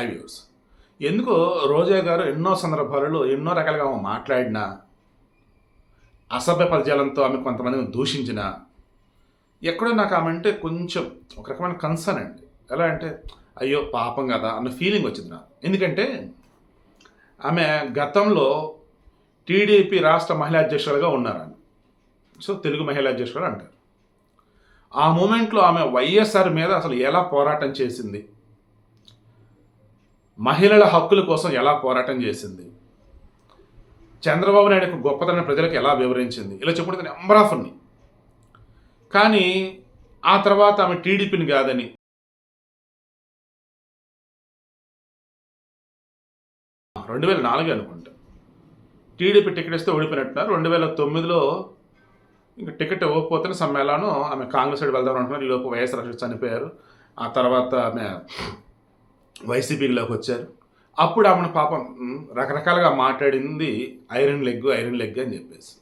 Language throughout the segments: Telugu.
హై వ్యూస్ ఎందుకో రోజా గారు ఎన్నో సందర్భాలలో ఎన్నో రకాలుగా ఆమె మాట్లాడినా అసభ్య పదజాలంతో ఆమె కొంతమందిని దూషించిన ఎక్కడో నాకు ఆమె అంటే కొంచెం ఒక రకమైన కన్సర్న్ అండి. ఎలా అంటే అయ్యో పాపం కదా అన్న ఫీలింగ్ వచ్చింది నాకు. ఎందుకంటే ఆమె గతంలో టీడీపీ రాష్ట్ర మహిళా అధ్యక్షులుగా ఉన్నారు ఆమె సో తెలుగు మహిళా అధ్యక్షులు అంటారు ఆ మూమెంట్లో ఆమె వైఎస్ఆర్ మీద అసలు ఎలా పోరాటం చేసింది? మహిళల హక్కుల కోసం ఎలా పోరాటం చేసింది? చంద్రబాబు నాయుడు యొక్క గొప్పతనం ప్రజలకు ఎలా వివరించింది? ఇలా చెప్పుకుంటే నెంబర్ ఆఫ్ ఉన్నాయి కానీ ఆ తర్వాత ఆమె టీడీపీని కాదని రెండు వేల నాలుగు అనుకుంటా. టీడీపీ టికెట్ ఇస్తే ఓడిపోయినట్టున్నారు. రెండు వేల తొమ్మిదిలో ఇంకా టికెట్ ఇవ్వకపోతేనే సమ్మేళనం. ఆమె కాంగ్రెస్ సైడ్ వెళ్దాం అనుకున్నారు. ఈలోపు వైఎస్ రాజు చనిపోయారు. ఆ తర్వాత ఆమె వైసీపీలోకి వచ్చారు అప్పుడు ఆమె పాపం రకరకాలుగా మాట్లాడింది ఐరన్ లెగ్ ఐరన్ లెగ్ అని చెప్పేసి.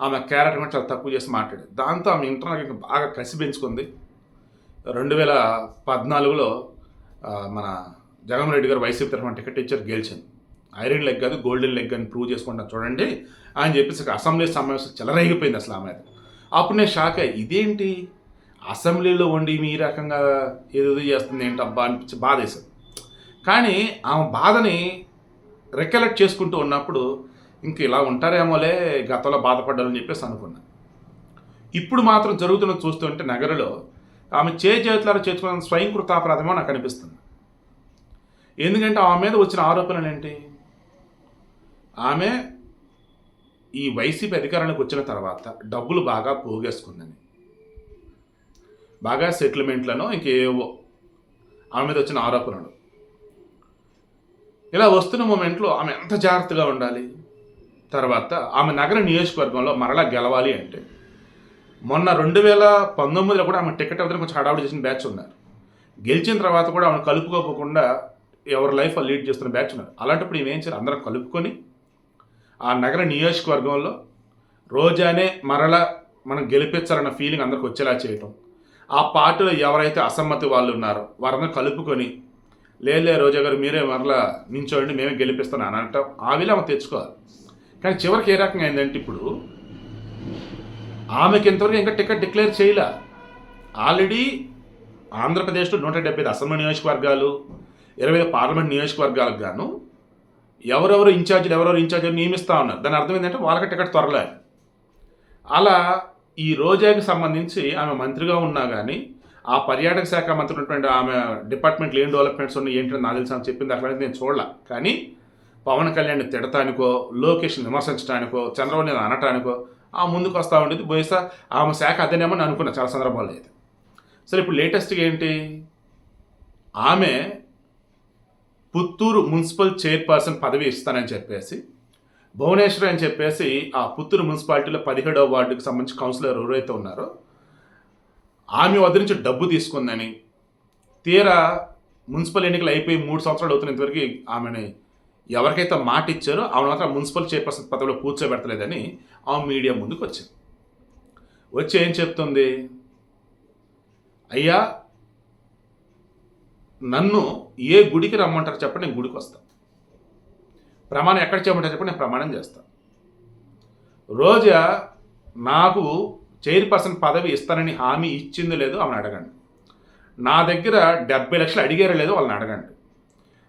ఆమె క్యారెక్టర్ కూడా చాలా తక్కువ చేసి మాట్లాడేది. దాంతో ఆమె ఇంటర్నల్ ఇంకా బాగా కసి పెంచుకుంది. రెండు వేల పద్నాలుగులో మన జగన్మోహన్ రెడ్డి గారు వైసీపీ తరఫున టికెట్ ఇచ్చారు గెలిచింది ఐరన్ లెగ్ కాదు గోల్డెన్ లెగ్ అని ప్రూవ్ చేసుకుంటాను చూడండి అని చెప్పేసి అసెంబ్లీ సమావేశం చెలరేగిపోయింది అసలు ఆమె అప్పుడు నేను షాక్ అయ్యి ఇదేంటి? అసెంబ్లీలో ఉండి మీ రకంగా ఏదో చేస్తుంది ఏంటి అబ్బా అనిపించి బాధ వేసింది కానీ ఆమె బాధని రికలెక్ట్ చేసుకుంటూ ఉన్నప్పుడు ఇంక ఇలా ఉంటారేమోలే గతంలో బాధపడ్డాలని చెప్పేసి అనుకున్నాను ఇప్పుడు మాత్రం జరుగుతున్న చూస్తుంటే నగరలో ఆమె చే చేతులారా చేసుకున్న స్వయం కృతాపరాధమో నాకు అనిపిస్తుంది. ఎందుకంటే ఆమె మీద వచ్చిన ఆరోపణలు ఏంటి? ఆమె ఈ వైసీపీ అధికారానికి వచ్చిన తర్వాత డబ్బులు బాగా పోగేసుకుందని. బాగా సెటిల్మెంట్లను ఇంకేవో ఆమె మీద వచ్చిన ఆరోపణలు. ఇలా వస్తున్న మూమెంట్లో ఆమె ఎంత జాగ్రత్తగా ఉండాలి? తర్వాత ఆమె నగర నియోజకవర్గంలో మరలా గెలవాలి అంటే. మొన్న రెండు వేల పంతొమ్మిదిలో కూడా ఆమె టికెట్ అవతల కొంచెం హడావుడి చేసిన బ్యాచ్ ఉన్నారు. గెలిచిన తర్వాత కూడా ఆమె కలుపుకోకుండా ఎవరి లైఫ్ లీడ్ చేస్తున్న బ్యాచ్ ఉన్నారు. అలాంటప్పుడు ఏం చేయాలి? అందరం కలుపుకొని ఆ నగర నియోజకవర్గంలో రోజానే మరలా మనం గెలిపించాలన్న ఫీలింగ్ అందరికి వచ్చేలా చేయటం. ఆ పార్టీలో ఎవరైతే అసమ్మతి వాళ్ళు ఉన్నారో వారందరూ కలుపుకొని లేలే రోజా గారు మీరే మరలా నించోండి మేమే గెలిపిస్తాను అని అంటాం. ఆ ఆమె తెచ్చుకోవాలి. కానీ చివరికి ఏ రకంగా అయిందంటే ఇప్పుడు ఆమెకి ఇంతవరకు ఇంకా టికెట్ డిక్లేర్ చేయలే. ఆల్రెడీ ఆంధ్రప్రదేశ్లో నూట డెబ్బై ఐదు అసెంబ్లీ నియోజకవర్గాలు ఇరవై ఐదు పార్లమెంట్ నియోజకవర్గాలకు గాను ఎవరెవరు ఇన్ఛార్జీలు ఎవరెవరు ఇన్ఛార్జీలు నియమిస్తూ ఉన్నారు. దాని అర్థం ఏంటంటే వాళ్ళకి టికెట్ త్వరలే అలా ఈ రోజాకి సంబంధించి ఆమె మంత్రిగా ఉన్నా కానీ ఆ పర్యాటక శాఖ మంత్రి ఉన్నటువంటి ఆమె డిపార్ట్మెంట్లో ఏం డెవలప్మెంట్స్ ఉన్నాయి ఏంటో నాకు తెలుసు అని చెప్పింది అక్కడ నేను చూడాల. కానీ పవన్ కళ్యాణ్ తిడటానికో లోకేష్ని విమర్శించడానికో చంద్రబాబు నాయుడు అనటానికో ఆ ముందుకు వస్తూ ఉండేది. బహుశా ఆమె శాఖ అదేనేమో అని అనుకున్నా చాలా సందర్భాలు అయితే. సరే ఇప్పుడు లేటెస్ట్గా ఏంటి? ఆమె పుత్తూరు మున్సిపల్ చైర్పర్సన్ పదవి ఇస్తానని చెప్పేసి భువనేశ్వర్ అని చెప్పేసి ఆ పుత్తూరు మున్సిపాలిటీలో పదిహేడవ వార్డుకి సంబంధించి కౌన్సిలర్ ఎవరైతే ఉన్నారో ఆమె వద్ద నుంచి డబ్బు తీసుకుందని తీరా మున్సిపల్ ఎన్నికలు అయిపోయి మూడు సంవత్సరాలు అవుతున్న ఇంతవరకు ఆమెని ఎవరికైతే మాట ఇచ్చారో ఆమె మాత్రం మున్సిపల్ చైర్పర్సన్ పదవిలో కూర్చోబెడతలేదని ఆమె మీడియా ముందుకు వచ్చింది. వచ్చి ఏం చెప్తుంది? అయ్యా నన్ను ఏ గుడికి రమ్మంటారు చెప్పండి నేను గుడికి వస్తాను ప్రమాణం ఎక్కడ చేయమంటారు చెప్పండి నేను ప్రమాణం చేస్తాను రోజా నాకు చైర్పర్సన్ పదవి ఇస్తానని హామీ ఇచ్చింది లేదో ఆమెను అడగండి. నా దగ్గర డెబ్బై లక్షలు అడిగారో లేదో వాళ్ళని అడగండి.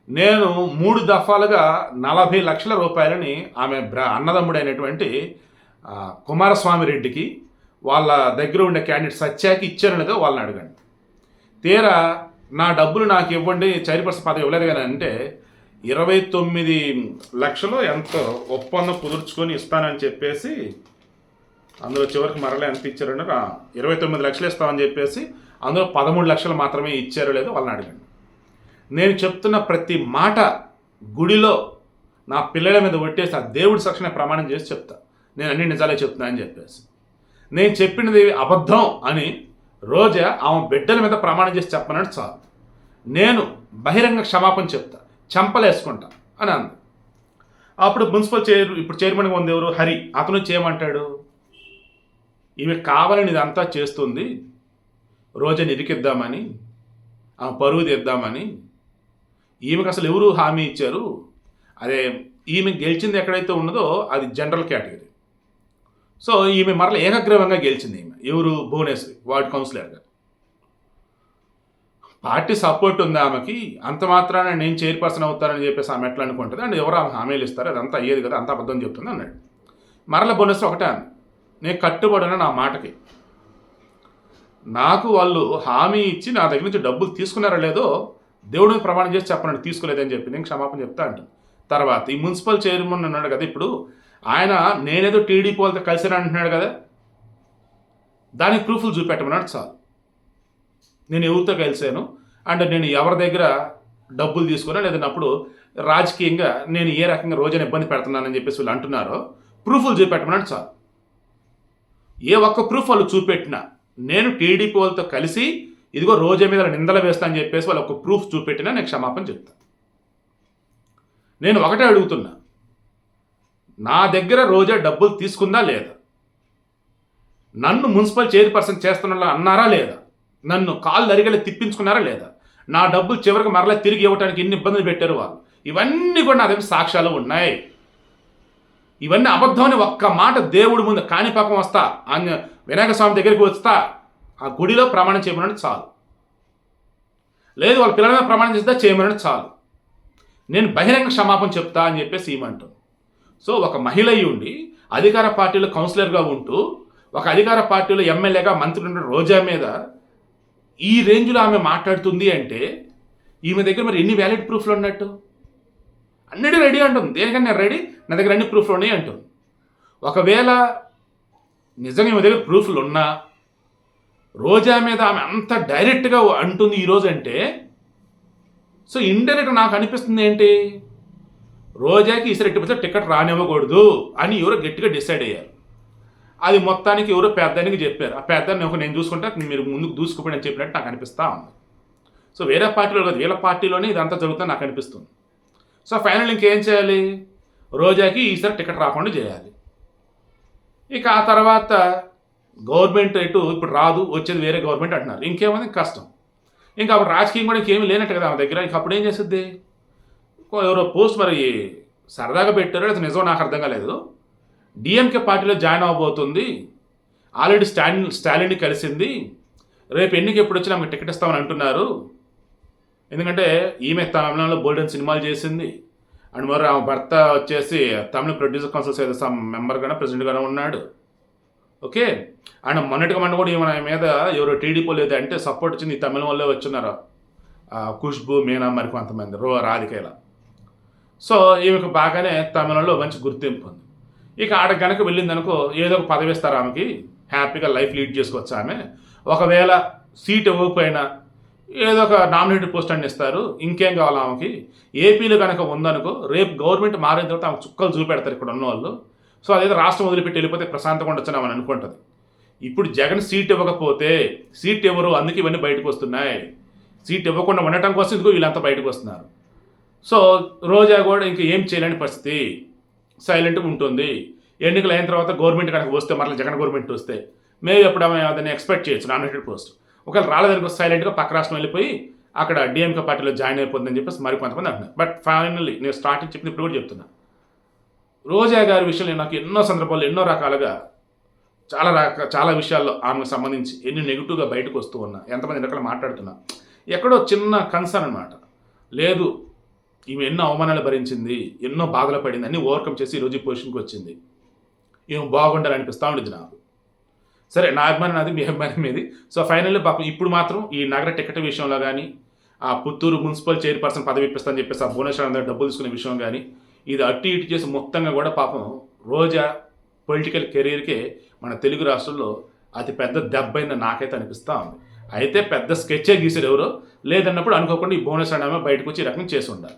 నేను మూడు దఫాలుగా నలభై లక్షల రూపాయలని ఆమె బ్ర అన్నదమ్ముడైనటువంటి కుమారస్వామి రెడ్డికి వాళ్ళ దగ్గర ఉండే క్యాండిడేట్ సత్యాకి ఇచ్చారో వాళ్ళని అడగండి. తీరా నా డబ్బులు నాకు ఇవ్వండి చైర్పర్సన్ పదవి ఇవ్వలేదు కానీ అంటే ఇరవై తొమ్మిది లక్షలు ఎంతో ఒప్పందం కుదుర్చుకొని ఇస్తానని చెప్పేసి అందులో చివరికి మరలే అనిపించారు ఇరవై తొమ్మిది లక్షలు ఇస్తామని చెప్పేసి అందులో పదమూడు లక్షలు మాత్రమే ఇచ్చారో లేదో వాళ్ళని అడగండి. నేను చెప్తున్న ప్రతి మాట గుడిలో నా పిల్లల మీద కొట్టేసి ఆ దేవుడి సక్షణ ప్రమాణం చేసి చెప్తా. నేను అన్ని నిజాలే చెప్తున్నా అని చెప్పేసి. నేను చెప్పినది అబద్ధం అని రోజా ఆమె బిడ్డల మీద ప్రమాణం చేసి చెప్పనట్టు చాలు. నేను బహిరంగ క్షమాపణ చెప్తా. చంపలేసుకుంటా అని అంది. అప్పుడు మున్సిపల్ చైర్ ఇప్పుడు చైర్మన్గా ఉంది ఎవరు? హరి. అతను చేయమంటాడు ఈమె కావాలని ఇదంతా చేస్తుంది. రోజా ఇరికిద్దామని ఆమె పరువు తీద్దామని. ఈమెకు అసలు ఎవరు హామీ ఇచ్చారు? అదే ఈమె గెలిచింది ఎక్కడైతే ఉన్నదో అది జనరల్ కేటగిరీ. సో ఈమె మరల ఏకగ్రీవంగా గెలిచింది ఈమె. ఎవరు? భువనేశ్వరి వార్డ్ కౌన్సిలర్గా పార్టీ సపోర్ట్ ఉంది ఆమెకి. అంత మాత్రాన నేను చైర్పర్సన్ అవుతానని చెప్పేసి ఆమె ఎట్లా అనుకుంటుంది? అండ్ ఎవరు ఆమె హామీలు ఇస్తారు? అదంతా అయ్యేది కదా అంత అబద్ధం చెప్తుంది అన్నాడు. మరల భువనేశ్వరి ఒకటే అంది నేను కట్టుబడిన నా మాటకి. నాకు వాళ్ళు హామీ ఇచ్చి నా దగ్గర నుంచి డబ్బులు తీసుకున్నారో లేదో దేవుడిని ప్రమాణం చేసి చెప్పనండి తీసుకోలేదని చెప్పి నేను క్షమాపణ చెప్తా అంట తర్వాత ఈ మున్సిపల్ చైర్మన్ అన్నాడు కదా ఇప్పుడు ఆయన నేనేదో టీడీపీ వాళ్ళతో కలిసాను అంటున్నాడు కదా దానికి ప్రూఫ్లు చూపెట్టమన్నాడు చాలు. నేను ఎవరితో కలిశాను? అండ్ నేను ఎవరి దగ్గర డబ్బులు తీసుకున్నా లేదన్నప్పుడు రాజకీయంగా నేను ఏ రకంగా రోజున ఇబ్బంది పెడుతున్నానని చెప్పేసి వీళ్ళు అంటున్నారో ప్రూఫ్లు చూపెట్టమన్నాడు చాలు. ఏ ఒక్క ప్రూఫ్ వాళ్ళు చూపెట్టినా. నేను టీడీపీ వాళ్ళతో కలిసి ఇదిగో రోజే మీద నిందలు వేస్తా అని చెప్పేసి వాళ్ళు ఒక ప్రూఫ్ చూపెట్టినా నేను క్షమాపణ చెప్తాను నేను ఒకటే అడుగుతున్నా. నా దగ్గర రోజా డబ్బులు తీసుకుందా లేదా? నన్ను మున్సిపల్ చైర్పర్సన్ చేస్తున్నా అన్నారా లేదా? నన్ను కాళ్ళు అరిగేలా తిప్పించుకున్నారా లేదా? నా డబ్బులు చివరికి మరలా తిరిగి ఇవ్వడానికి ఎన్ని ఇబ్బందులు పెట్టారు వాళ్ళు? ఇవన్నీ కూడా నా దగ్గర సాక్ష్యాలు ఉన్నాయి. ఇవన్నీ అబద్ధమని ఒక్క మాట దేవుడి ముందు కాణిపాకం వస్తా. ఆంజ వినాయక స్వామి దగ్గరికి వస్తా. ఆ గుడిలో ప్రమాణం చేయమని చాలు. లేదు వాళ్ళ పిల్లల మీద ప్రమాణం చేస్తా చేయమని చాలు. నేను బహిరంగ క్షమాపణ చెప్తా అని చెప్పేసి ఈమంటాను సో ఒక మహిళ అయి ఉండి అధికార పార్టీలో కౌన్సిలర్గా ఉంటూ ఒక అధికార పార్టీలో ఎమ్మెల్యేగా మంత్రి ఉన్న రోజా మీద ఈ రేంజ్లో ఆమె మాట్లాడుతుంది అంటే ఈమె దగ్గర మరి ఎన్ని వ్యాలిడ్ ప్రూఫ్లు ఉన్నట్టు? అన్నిటి రెడీ అంటుంది. దేనికన్నా నేను రెడీ నా దగ్గర అన్ని ప్రూఫ్లు ఉన్నాయి అంటుంది. ఒకవేళ నిజంగా ఈమె దగ్గర ప్రూఫ్లు ఉన్నా రోజా మీద ఆమె అంత డైరెక్ట్గా అంటుంది ఈరోజు అంటే సో ఇండైరెక్ట్ నాకు అనిపిస్తుంది ఏంటి? రోజాకి ఈసారి పోతే టికెట్ రానివ్వకూడదు అని ఎవరో గట్టిగా డిసైడ్ అయ్యారు. అది మొత్తానికి ఎవరో పెద్దానికి చెప్పారు. ఆ పెద్దని ఒక నేను చూసుకుంటే మీరు ముందుకు దూసుకుపోయి అని చెప్పినట్టు నాకు అనిపిస్తూ ఉంది. సో వేరే పార్టీలో కాదు వీళ్ళ పార్టీలోనే ఇదంతా జరుగుతుంది నాకు అనిపిస్తుంది. సో ఫైనల్ ఇంకేం చేయాలి? రోజాకి ఈసారి టికెట్ రాకుండా చేయాలి. ఇక ఆ తర్వాత గవర్నమెంట్ ఇటు ఇప్పుడు రాదు వచ్చేది వేరే గవర్నమెంట్ అంటున్నారు. ఇంకేమైంది? కష్టం. ఇంకా అప్పుడు రాజకీయం కూడా ఇంకేమీ లేనట్టు కదా ఆమె దగ్గర. ఇంకా అప్పుడు ఏం చేస్తుంది ఎవరో పోస్ట్ మరి సరదాగా పెట్టారో అది నిజం నాకు అర్థం కాలేదు. డిఎంకే పార్టీలో జాయిన్ అవ్వబోతుంది ఆల్రెడీ స్టాలిన్ స్టాలిన్ని కలిసింది. రేపు ఎన్నిక ఎప్పుడు వచ్చి నాకు టికెట్ ఇస్తామని అంటున్నారు. ఎందుకంటే ఈమె తమిళనాడులో బోల్డెన్ సినిమాలు చేసింది. అండ్ మరి ఆమె భర్త వచ్చేసి తమిళ ప్రొడ్యూసర్ కౌన్సిల్ సమ్ మెంబర్గానే ప్రెసిడెంట్గానే ఉన్నాడు. ఓకే? అండ్ మొన్నటిగా మొన్న కూడా ఈమె మీద ఎవరో టీడీపీ లేదు అంటే సపోర్ట్ వచ్చింది ఈ తమిళ వాళ్ళే వచ్చినారు ఖుష్బు మీనా మరి కొంతమంది రో రాధికేల. సో ఈమెకు బాగానే తమిళంలో మంచి గుర్తింపు ఉంది. ఇక ఆడ కనుక వెళ్ళిందనుకో ఏదో ఒక పదవి ఇస్తారు ఆమెకి. హ్యాపీగా లైఫ్ లీడ్ చేసుకోవచ్చు ఆమె. ఒకవేళ సీట్ ఇవ్వకపోయినా ఏదో ఒక నామినేటెడ్ పోస్ట్ అని ఇస్తారు. ఇంకేం కావాలి ఆమెకి? ఏపీలో కనుక ఉందనుకో రేపు గవర్నమెంట్ మారిన తర్వాత ఆమె చుక్కలు చూపెడతారు ఇక్కడ ఉన్న వాళ్ళు సో అదేదో రాష్ట్రం వదిలిపెట్టి వెళ్ళిపోతే ప్రశాంతంగా ఉండొచ్చు ఆమె అనుకుంటుంది. ఇప్పుడు జగన్ సీట్ ఇవ్వకపోతే సీట్ ఎవరు? అందుకే ఇవన్నీ బయటకు వస్తున్నాయి. సీట్ ఇవ్వకుండా ఉండటం కోసం ఇదిగో వీళ్ళంతా బయటకు వస్తున్నారు. సో రోజా కూడా ఇంకా ఏం చేయలేని పరిస్థితి. సైలెంట్గా ఉంటుంది. ఎన్నికలు అయిన తర్వాత గవర్నమెంట్ కనుక వస్తే మరలా జగన్ గవర్నమెంట్ వస్తే మేము ఎప్పుడు ఆమె ఎక్స్పెక్ట్ చేయొచ్చు నామినేటెడ్ పోస్ట్ ఒకవేళ రాలేదనుకో సైలెంట్గా పక్క రాష్ట్రం వెళ్ళిపోయి అక్కడ డిఎంకే పార్టీలో జాయిన్ అయిపోతుందని చెప్పేసి మరి కొంతమంది అంటున్నారు. బట్ ఫైనల్లీ నేను స్టార్టింగ్ చెప్పింది ఇప్పుడు కూడా చెప్తున్నా. రోజా గారి విషయంలో నాకు ఎన్నో సందర్భాల్లో ఎన్నో రకాలుగా చాలా రక చాలా విషయాల్లో ఆమెకు సంబంధించి ఎన్ని నెగిటివ్గా బయటకు వస్తూ ఉన్నా ఎంతమంది రకాలు మాట్లాడుతున్నా ఎక్కడో చిన్న కన్సర్న్ అనమాట లేదు ఈమె ఎన్నో అవమానాలు భరించింది ఎన్నో బాధలు పడింది అన్నీ ఓవర్కమ్ చేసి ఈరోజు ఈ పొజిషన్కి వచ్చింది. ఈమె బాగుండాలనిపిస్తూ ఉండేది నాకు. సరే నా అభిమానం నాది మీ అభిమానం మీది. సో ఫైనల్లీ పాపం ఇప్పుడు మాత్రం ఈ నగర టికెట్ విషయంలో కానీ ఆ పుత్తూరు మున్సిపల్ చైర్పర్సన్ పదవి ఇప్పిస్తానని చెప్పేసి ఆ భువనేశ్వర్ అందరూ డబ్బులు తీసుకునే విషయం కానీ ఇది అటు ఇటు చేసి మొత్తంగా కూడా పాపం రోజా పొలిటికల్ కెరీర్కే మన తెలుగు రాష్ట్రంలో అతి పెద్ద దెబ్బ అయింది నాకైతే అనిపిస్తూ ఉంది. అయితే పెద్ద స్కెచ్చే గీసారు ఎవరో లేదన్నప్పుడు అనుకోకుండా ఈ భువనేశ్వర్ ఆమె బయటకు వచ్చి ఈ రకం చేసి ఉండాలి.